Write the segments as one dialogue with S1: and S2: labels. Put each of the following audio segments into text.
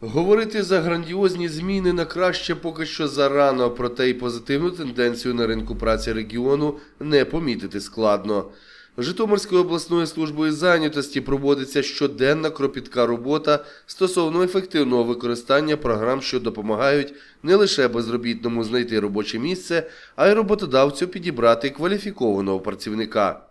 S1: Говорити за грандіозні зміни на краще поки що зарано, проте й позитивну тенденцію на ринку праці регіону не помітити складно. Житомирською обласною службою зайнятості проводиться щоденна кропітка робота стосовно ефективного використання програм, що допомагають не лише безробітному знайти робоче місце, а й роботодавцю підібрати кваліфікованого працівника.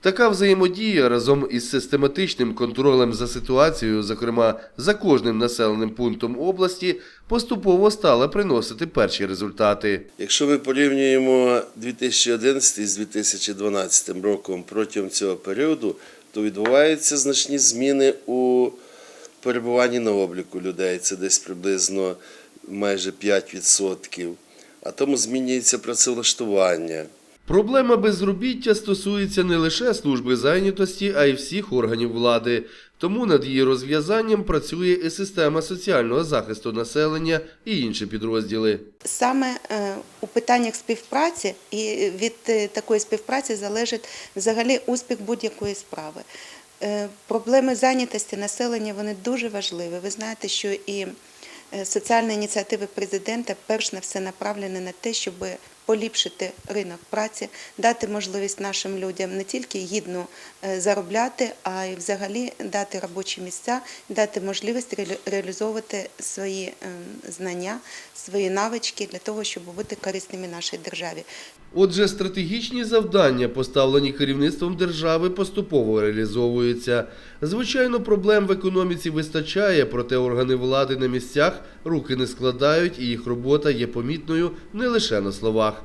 S1: Така взаємодія разом із систематичним контролем за ситуацією, зокрема за кожним населеним пунктом області, поступово стала приносити перші результати.
S2: Якщо ми порівнюємо 2011 з 2012 роком протягом цього періоду, то відбуваються значні зміни у перебуванні на обліку людей. Це десь приблизно майже 5%. А тому змінюється працевлаштування.
S1: Проблема безробіття стосується не лише служби зайнятості, а й всіх органів влади. Тому над її розв'язанням працює і система соціального захисту населення і інші підрозділи.
S3: Саме е, у питаннях співпраці і від е, такої співпраці залежить взагалі успіх будь-якої справи. Е, Проблеми зайнятості населення вони дуже важливі. Ви знаєте, що і соціальні ініціативи президента перш на все направлені на те, щоб поліпшити ринок праці, дати можливість нашим людям не тільки гідно е, заробляти, а й взагалі дати робочі місця, дати можливість реалізовувати свої ем, знання, свої навички для того, щоб бути корисними нашій державі.
S1: Отже, стратегічні завдання, поставлені керівництвом держави, поступово реалізовуються. Звичайно, проблем в економіці вистачає, проте органи влади на місцях руки не складають, і їх робота є помітною не лише на словах.